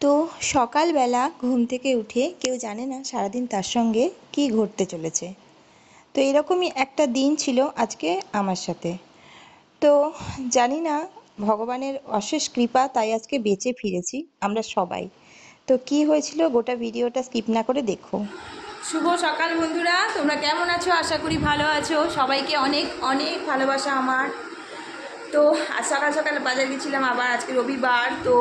তো সকালবেলা ঘুম থেকে উঠে কেউ জানে না সারাদিন তার সঙ্গে কি ঘটতে চলেছে। তো এরকমই একটা দিন ছিল আজকে আমার সাথে। তো জানি না, ভগবানের অশেষ কৃপা, তাই আজকে বেঁচে ফিরেছি আমরা সবাই। তো কি হয়েছিল গোটা ভিডিওটা স্কিপ না করে দেখো। শুভ সকাল বন্ধুরা, তোমরা কেমন আছো? আশা করি ভালো আছো। সবাইকে অনেক অনেক ভালোবাসা আমার। তো সকাল সকাল বাজার গেছিলাম, আবার আজকে রবিবার, তো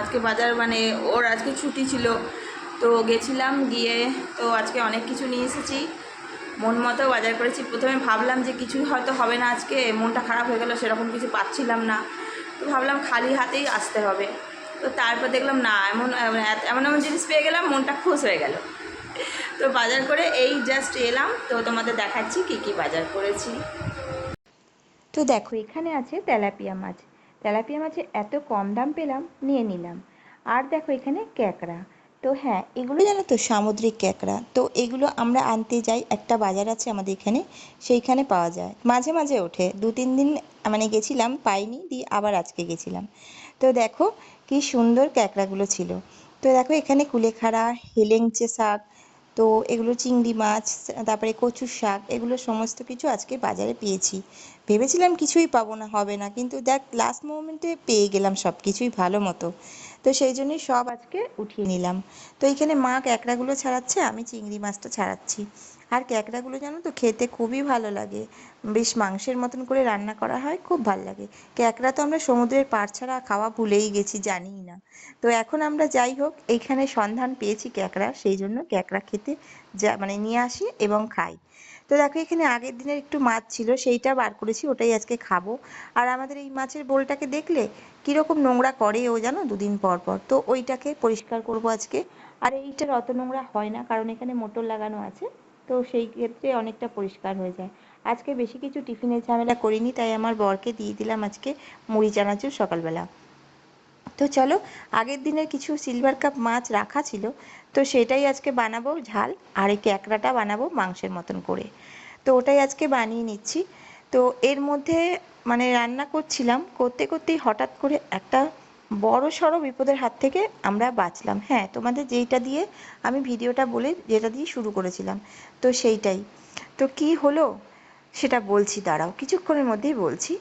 আজকে বাজার মানে ওর আজকে ছুটি ছিল। তো গেছিলাম গিয়ে, তো আজকে অনেক কিছু নিয়ে এসেছি। মন মতো বাজার করেছি। প্রথমে ভাবলাম যে কিছুই হয়তো হবে না আজকে, মনটা খারাপ হয়ে গেল, সেরকম কিছু পাচ্ছিলাম না। তো ভাবলাম খালি হাতেই আসতে হবে। তো তারপর দেখলাম, না, এমন এমন এমন জিনিস পেয়ে গেলাম, মনটা খুশ হয়ে গেল। তো বাজার করে এই জাস্ট এলাম। তো তোমাদের দেখাচ্ছি কি কি বাজার করেছি। তো দেখো, এখানে আছে তেলাপিয়া মাছ। তেলাপিয়া মাছে এত কম দাম পেলাম, নিয়ে নিলাম। আর দেখো এখানে ক্যাকড়া। তো হ্যাঁ এগুলো জানো তো, সামুদ্রিক ক্যাকড়া। তো এগুলো আমরা আনতে যাই, একটা বাজার আছে আমাদের এখানে, সেইখানে পাওয়া যায়। মাঝে মাঝে ওঠে। দু, তিন দিন মানে গেছিলাম, পাইনি, দিয়ে আবার আজকে গেছিলাম। তো দেখো, কি সুন্দর ক্যাকড়াগুলো ছিল। তো দেখো এখানে কুলেখাড়া, হেলেংচে শাক তো এগুলো চিংড়ি মাছ, তারপরে কচু শাক, এগুলো সমস্ত কিছু আজকে বাজারে পেয়েছি। ভেবেছিলাম কিছুই পাবো না, হবে না, কিন্তু দেখ লাস্ট মোমেন্টে পেয়ে গেলাম সব কিছুই ভালো মতো। তো সেই জন্যই সব আজকে উঠিয়ে নিলাম। তো এখানে মা ক্যাকড়াগুলো ছাড়াচ্ছে, আমি চিংড়ি মাছটা ছাড়াচ্ছি। আর ক্যাকড়াগুলো জানো তো খেতে খুবই ভালো লাগে। বেশ মাংসের মতন করে রান্না করা হয়, খুব ভালো লাগে। ক্যাকড়া তো আমরা সমুদ্রের পাড় ছাড়া খাওয়া ভুলেই গেছি, জানিই না। তো এখন আমরা যাই হোক এইখানে সন্ধান পেয়েছি ক্যাকড়া, সেই জন্য ক্যাকড়া খেতে যা মানে নিয়ে আসি এবং খাই। তো দেখো এখানে আগের দিনের একটু মাছ ছিল, সেইটা বার করেছি, ওটাই আজকে খাব। আর আমাদের এই মাছের বোলটাকে দেখলে কীরকম নোংরা করে ও জানো দুদিন পর পর। তো ওইটাকে পরিষ্কার করব আজকে। আর এইটার অত নোংরা হয় না, কারণ এখানে মোটর লাগানো আছে। তো সেই ক্ষেত্রে অনেকটা পরিষ্কার হয়ে যায়। আজকে বেশি কিছু টিফিনের ঝামেলা করিনি, তাই আমার বরকে দিয়ে দিলাম আজকে মুড়ি চানাচুর সকালবেলা। তো চলো, আগের দিনের কিছু সিলভার কাপ মাছ রাখা ছিল, তো সেটাই আজকে বানাবো ঝাল, আর এই ক্যাকড়াটা বানাবো মাংসের মতন করে। তো ওটাই আজকে বানিয়ে নিচ্ছি। তো এর মধ্যে মানে রান্না করছিলাম, করতে করতেই হঠাৎ করে একটা বড় সড়ো বিপদের হাত থেকে আমরা বাঁচলাম। হ্যাঁ তোমাদের যেইটা দিয়ে আমি ভিডিওটা বলে, যেটা দিয়ে শুরু করেছিলাম, তো সেইটাই। তো কি হলো সেটা বলছি, দাঁড়াও, কিছুক্ষণের মধ্যেই বলছি।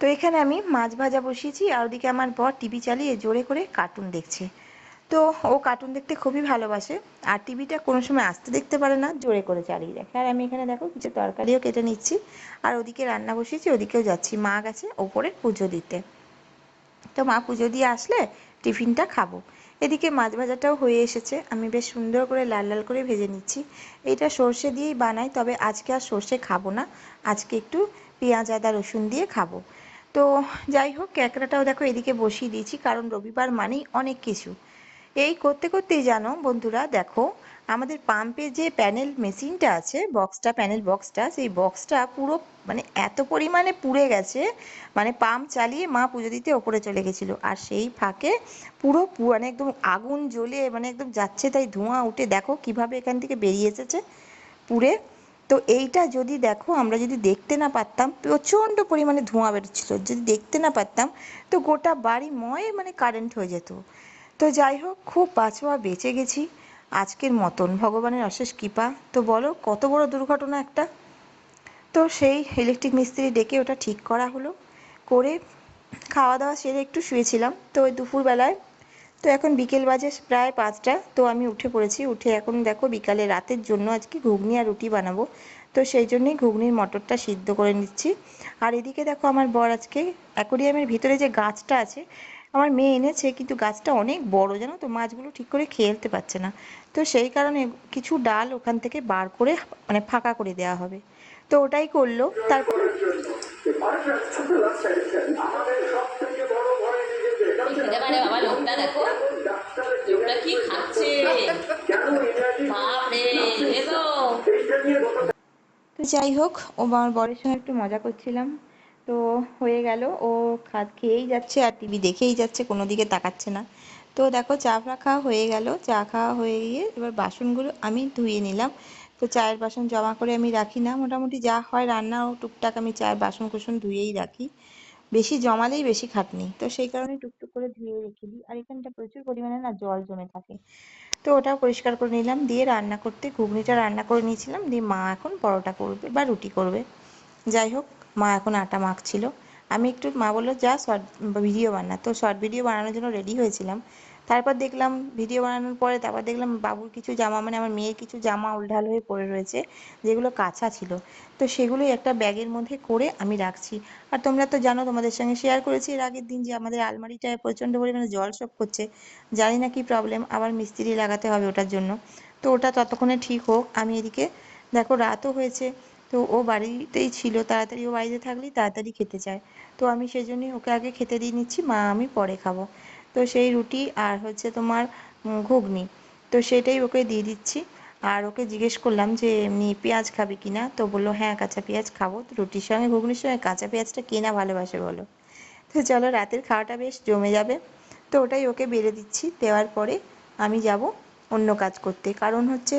তো এখানে আমি মাছ ভাজা বসিয়েছি, আর ওদিকে আমার বর টিভি চালিয়ে জোরে করে কার্টুন দেখছে। তো ও কার্টুন দেখতে খুবই ভালোবাসে, আর টিভিটা কোনো সময় আসতে দেখতে পারে না, জোরে করে চালিয়ে দেখে। আর আমি এখানে দেখো কিছু তরকারিও কেটে নিচ্ছি, আর ওদিকে রান্না বসিয়েছি, ওদিকেও যাচ্ছি, মা গেছে ওপরে পুজো দিতে। তো মা পুজো দিয়ে আসলে টিফিনটা খাব। এদিকে মাছ ভাজাটাও হয়ে এসেছে। আমি বেশ সুন্দর করে লাল লাল করে ভেজে নিচ্ছি। এটা সর্ষে দিয়েই বানাই, তবে আজকে আর সর্ষে খাব না। আজকে একটু পেঁয়াজ, আদা, রসুন দিয়ে খাব। তো যাই হোক, ক্যাকড়াটাও দেখো এদিকে বসিয়ে দিয়েছি, কারণ রবিবার মানেই অনেক কিছু। এই করতে করতেই জানো বন্ধুরা, দেখো আমাদের পাম্পে যে প্যানেল মেশিনটা আছে বক্সটা প্যানেল বক্সটা সেই বক্সটা পুরো মানে এত পরিমাণে পুড়ে গেছে মানে পাম্প চালিয়ে মা পুজো দিতে ওপরে চলে গেছিল। আর সেই ফাঁকে পুরো মানে একদম আগুন জ্বলে মানে একদম যাচ্ছে তাই ধোঁয়া উঠে, দেখো কীভাবে এখান থেকে বেরিয়ে এসেছে পুড়ে। তো এইটা যদি দেখো, আমরা যদি দেখতে না পারতাম, প্রচণ্ড পরিমাণে ধোঁয়া বেরোচ্ছিলো। যদি দেখতে না পারতাম, তো গোটা বাড়ি ময় মানে কারেন্ট হয়ে যেত। তো যাই হোক, খুব বাঁচোয়া বেঁচে গেছি। আজকের মতন ভগবানের অশেষ কৃপা। তো বলো, কত বড় দুর্ঘটনা একটা? তো সেই ইলেকট্রিক মিস্ত্রি ডেকে ওটা ঠিক করা হলো। করে খাওয়া দাওয়া সেরে একটু শুয়েছিলাম। তো ওই দুপুরবেলায়, তো এখন বিকেল বাজে প্রায় পাঁচটা। তো আমি উঠে পড়েছি। উঠে এখন দেখো, বিকালে রাতের জন্য আজকে ঘুগনি আর রুটি বানাবো। তো সেই জন্যই ঘুগনির মটরটা সিদ্ধ করে নিচ্ছি। আর এদিকে দেখো, আমার বর আজকে অ্যাকোরিয়ামের ভিতরে যে গাছটা আছে আমার মেয়ে এনেছে কিন্তু গাছটা অনেক বড় জানো তো? মাছগুলো ঠিক করে খেলতে পারছে না। তো সেই কারণে কিছু ডাল ওখান থেকে বার করে মানে ফাঁকা করে দেওয়া হবে। তো ওটাই করল তারপর মানে বাবা লোকটা দেখো। লোকটা কি খাচ্ছে? বাপরে তো। তো যাই হোক ও আমার বরের সঙ্গে একটু মজা করছিলাম। তো হয়ে গেল। ও খাদ খেয়েই যাচ্ছে আর টিভি দেখেই যাচ্ছে, কোনো দিকে তাকাচ্ছে না। তো দেখো, চা ফা খাওয়া হয়ে গেল। চা খাওয়া হয়ে গিয়ে এবার বাসনগুলো আমি ধুয়ে নিলাম। তো চায়ের বাসন জমা করে আমি রাখি না। মোটামুটি যা হয় রান্না ও টুকটাক আমি চায়ের বাসন কুসন ধুয়েই রাখি। বেশি জমালেই বেশি খাটনি। তো সেই কারণে টুকটুক করে ধুয়ে রেখে দিই। আর এখানটা প্রচুর পরিমাণে না জল জমে থাকে। তো ওটাও পরিষ্কার করে নিলাম। দিয়ে রান্না করতে ঘুগনিটা রান্না করে নিয়েছিলাম। দিয়ে মা এখন পরোটা করবে বা রুটি করবে। যাই হোক মা এখন আটা মাখছিল। আমি একটু, মা বলল, যা শর্ট ভিডিও বানা। তো শর্ট ভিডিও বানানোর জন্য রেডি হয়েছিলাম। তারপর দেখলাম ভিডিও বানানোর পরে তারপর দেখলাম, বাবুর কিছু জামা মানে আমার মেয়ের কিছু জামা উল্ঢাল হয়ে পড়ে রয়েছে, যেগুলো কাঁচা ছিল। তো সেগুলোই একটা ব্যাগের মধ্যে করে আমি রাখছি। আর তোমরা তো জানো, তোমাদের সঙ্গে শেয়ার করেছি এর আগের দিন যে আমাদের আলমারিটায় প্রচণ্ড পরিমাণে জল সব করছে। জানি না কি প্রবলেম আবার মিস্ত্রি লাগাতে হবে ওটার জন্য। তো ওটা ততক্ষণে ঠিক হোক, আমি এদিকে, দেখো, রাতও হয়েছে। তো ও বাড়িতেই ছিল, তাড়াতাড়ি ও বাড়িতে থাকলেই তাড়াতাড়ি খেতে চায়। তো আমি সেই জন্যই ওকে আগে খেতে দিয়ে নিচ্ছি, মা আমি পরে খাব। তো সেই রুটি আর হচ্ছে তোমার ঘুগনি, তো সেটাই ওকে দিয়ে দিচ্ছি। আর ওকে জিজ্ঞেস করলাম যে, এমনি পেঁয়াজ খাবে কিনা তো বলল হ্যাঁ কাঁচা পেঁয়াজ খাব। তো রুটির সঙ্গে ঘুগনির সঙ্গে কাঁচা পেঁয়াজটা কে না ভালোবাসে বলো। তো চলো, রাতের খাওয়াটা বেশ জমে যাবে। তো ওটাই ওকে বেড়ে দিচ্ছি। দেওয়ার পরে আমি যাব অন্য কাজ করতে। কারণ হচ্ছে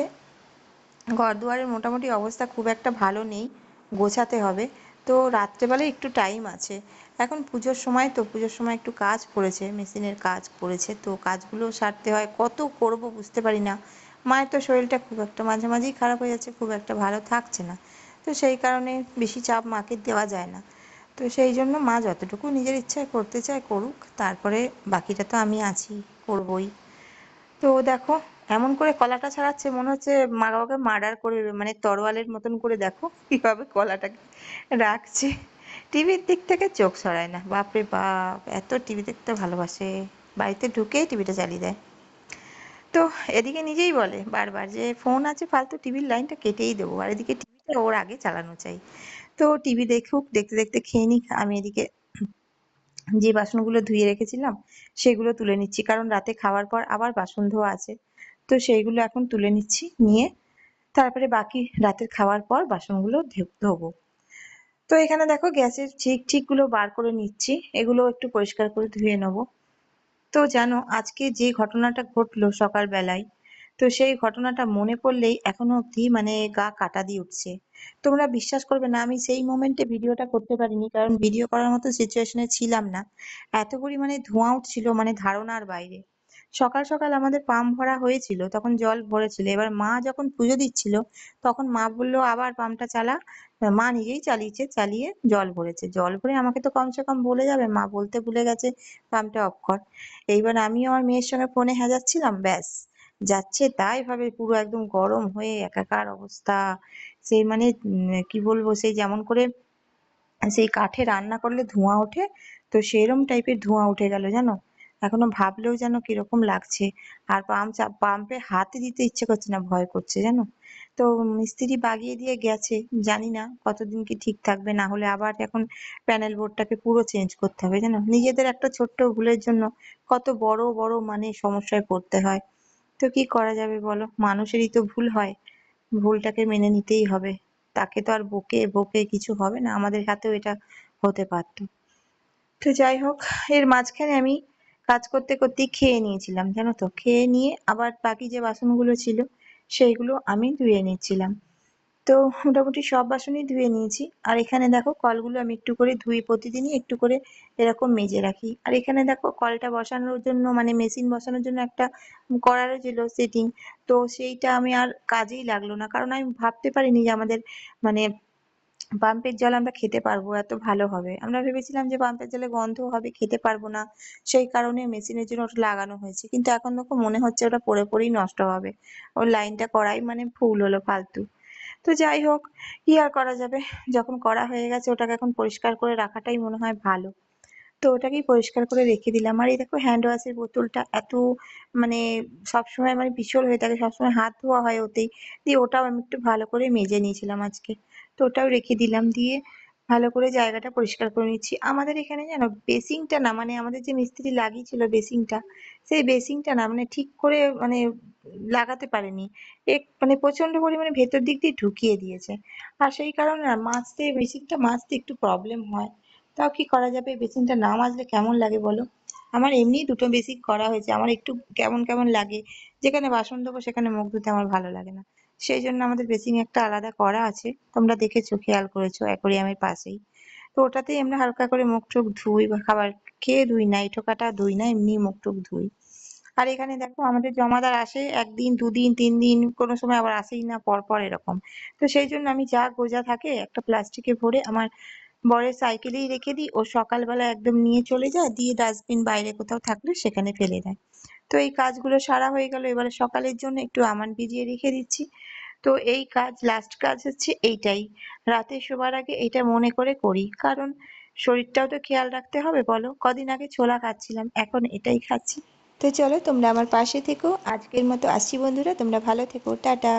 ঘর দুয়ারের মোটামুটি অবস্থা খুব একটা ভালো নেই, গোছাতে হবে। তো রাত্রেবেলায় একটু টাইম আছে। এখন পুজোর সময় তো, পুজোর সময় একটু কাজ পড়েছে, মেশিনের কাজ পড়েছে, তো কাজগুলো সারতে হয়। কত করব বুঝতে পারি না। মায়ের তো শরীরটা খুব একটা মাঝে মাঝেই খারাপ হয়ে যাচ্ছে, খুব একটা ভালো থাকছে না। তো সেই কারণে বেশি চাপ মাকে দেওয়া যায় না। তো সেই জন্য মা যতটুকু নিজের ইচ্ছায় করতে চায় করুক, তারপরে বাকিটা তো আমি আছি, করবই। তো দেখো এমন করে কলাটা ছাড়াচ্ছে, মনে হচ্ছে মা বাবাকে মার্ডার করবে মানে তরোয়ালের মতন করে দেখো কীভাবে কলাটাকে রাখছে। টিভির দিক থেকে চোখ সরায় না। বাপরে বাপ, এত টিভি দেখতে ভালোবাসে। বাড়িতে ঢুকেই টিভিটা চালিয়ে দেয়। তো এদিকে নিজেই বলে বারবার যে, ফোন আছে, ফালতু টিভির লাইনটা কেটেই দেবো। আর এদিকে টিভিটা ওর আগে চালানো চাই। তো টিভি দেখুক, দেখতে দেখতে খেয়ে নিক। আমি এদিকে যে বাসনগুলো ধুয়ে রেখেছিলাম, সেগুলো তুলে নিচ্ছি। কারণ রাতে খাওয়ার পর আবার বাসন ধোয়া আছে। তো সেইগুলো এখন তুলে নিচ্ছি, নিয়ে তারপরে বাকি রাতের খাওয়ার পর বাসনগুলো ধোবো। তো এখানে দেখো গ্যাসের ঠিক, ঠিকগুলো বার করে নিচ্ছি, এগুলো একটু পরিষ্কার করে ধুয়ে নেব। তো জানো আজকে যে ঘটনাটা ঘটলো সকালবেলায়, তো সেই ঘটনাটা মনে পড়লেই এখনও অবধি মানে গা কাটা দিয়ে উঠছে। তোমরা বিশ্বাস করবে না, আমি সেই মোমেন্টে ভিডিওটা করতে পারিনি, কারণ ভিডিও করার মতো সিচুয়েশনে ছিলাম না। এত পরিমাণে ধোঁয়া উঠছিল মানে ধারণার বাইরে। সকাল সকাল আমাদের পাম্প ভরা হয়েছিল, তখন জল ভরেছিল। এবার মা যখন পুজো দিচ্ছিল, তখন মা বলল, আবার পাম্পটা চালা। মা নিজেই চালিয়েছে, চালিয়ে জল ভরেছে। জল ভরে আমাকে তো কমসে কম বলে যাবে, মা বলতে ভুলে গেছে, পাম্পটা অফ কর। এইবার আমি আমার মেয়ের সঙ্গে ফোনে হ্যাজাচ্ছিলাম ব্যাস, যাচ্ছে তাই ভাবে পুরো একদম গরম হয়ে একাকার অবস্থা। সেই মানে কি বলব সেই যেমন করে সেই কাঠে রান্না করলে ধোঁয়া ওঠে, তো সেরম টাইপের ধোঁয়া উঠে গেল, জানো? এখনও ভাবলেও যেন কীরকম লাগছে। আর পাম্প পাম্পে হাতে দিতে ইচ্ছে করছে না, ভয় করছে, জানো? তো মিস্ত্রি বাগিয়ে দিয়ে গেছে, জানি না কতদিন কি ঠিক থাকবে, না হলে আবার এখন প্যানেল বোর্ডটাকে পুরো চেঞ্জ করতে হবে, জানো? নিজেদের একটা ছোট্ট ভুলের জন্য কত বড় বড় মানে সমস্যায় পড়তে হয়। তো কি করা যাবে বলো? মানুষেরই তো ভুল হয়। ভুলটাকে মেনে নিতেই হবে। তাকে তো আর বকে বকে কিছু হবে না। আমাদের হাতেও এটা হতে পারতো। তো যাই হোক, এর মাঝখানে আমি কাজ করতে করতেই খেয়ে নিয়েছিলাম, জানো তো? খেয়ে নিয়ে আবার বাকি যে বাসনগুলো ছিল, সেইগুলো আমি ধুয়ে নিচ্ছিলাম। তো মোটামুটি সব বাসনই ধুয়ে নিয়েছি। আর এখানে দেখো কলগুলো আমি একটু করে ধুই, প্রতিদিনই একটু করে এরকম মেজে রাখি। আর এখানে দেখো কলটা বসানোর জন্য মানে মেশিন বসানোর জন্য একটা করারও ছিল সেটিং। তো সেইটা আমি আর কাজেই লাগল না। কারণ আমি ভাবতে পারিনি যে আমাদের মানে পাম্পের জল আমরা খেতে পারব, এত ভালো হবে। আমরা ভেবেছিলাম যে পাম্পের জলে গন্ধ হবে, খেতে পারব না। সেই কারণে মেশিনের জন্য ওটা লাগানো হয়েছে। কিন্তু এখন দেখো মনে হচ্ছে ওটা পড়ে পড়েই নষ্ট হবে। ওর লাইনটা করাই মানে ভুল হলো ফালতু। তো যাই হোক, কি আর করা যাবে? যখন করা হয়ে গেছে, ওটাকে এখন পরিষ্কার করে রাখাটাই মনে হয় ভালো। তো ওটাকেই পরিষ্কার করে রেখে দিলাম। আর এই দেখো হ্যান্ড ওয়াশের বোতলটা এত মানে সবসময় মানে পিছল হয়ে থাকে। সবসময় হাত ধোয়া হয় ওতেই। দিয়ে ওটাও আমি একটু ভালো করে মেজে নিয়েছিলাম আজকে। তো ওটাও রেখে দিলাম দিয়ে ভালো করে জায়গাটা পরিষ্কার করে নিচ্ছি। আমাদের এখানে জানো বেসিংটা না মানে আমাদের যে মিস্ত্রি লাগিয়েছিল বেসিংটা, সেই বেসিংটা না মানে ঠিক করে মানে লাগাতে পারেনি। এক মানে প্রচণ্ড পরিমাণে ভেতর দিক দিয়ে ঢুকিয়ে দিয়েছে। আর সেই কারণে না মাজতে বেসিংটা মাজতে একটু প্রবলেম হয়। তাও কি করা যাবে? বেসিনটা না মাজলে কেমন লাগে বলো? আমার এমনি দুটো বেসিন করা হয়েছে। আমার একটু কেমন কেমন লাগে, যেখানে বাসন ধোবো সেখানে মুখ ধুতে আমার ভালো লাগে না। সেই জন্য আমাদের বেসিন একটা আলাদা করা আছে। তোমরা দেখেছ, খেয়াল করেছ, অ্যাকোরিয়ামের পাশেই। তো ওটাতেই আমরা হালকা করে মুখ টুক ধুই বা খাবার খেয়ে ধুই না এই ঠোকাটা ধুই না, এমনি মুখ টুক ধুই। আর এখানে দেখো, আমাদের জমাদার আসে, একদিন, দুদিন, তিন দিন, কোনো সময় আবার আসেই না, পর পর এরকম। তো সেই জন্য আমি যা গোজা থাকে, একটা প্লাস্টিকে ভরে আমার বরের সাইকেলেই রেখে দিই। ও সকালবেলা একদম নিয়ে চলে যায়, দিয়ে ডাস্টবিন বাইরে কোথাও থাকলে সেখানে ফেলে দেয়। তো এই কাজগুলো সারা হয়ে গেল। এবারে সকালের জন্য একটু আমান ভিজিয়ে রেখে দিচ্ছি। তো এই কাজ লাস্ট কাজ হচ্ছে এইটাই। রাতে শোবার আগে এটা মনে করে করি। কারণ শরীরটাও তো খেয়াল রাখতে হবে, বলো? কদিন আগে ছোলা খাচ্ছিলাম, এখন এটাই খাচ্ছি। তো চলো তোমরা আমার পাশে থেকো। আজকের মতো আসছি বন্ধুরা, তোমরা ভালো থেকো। টাটা।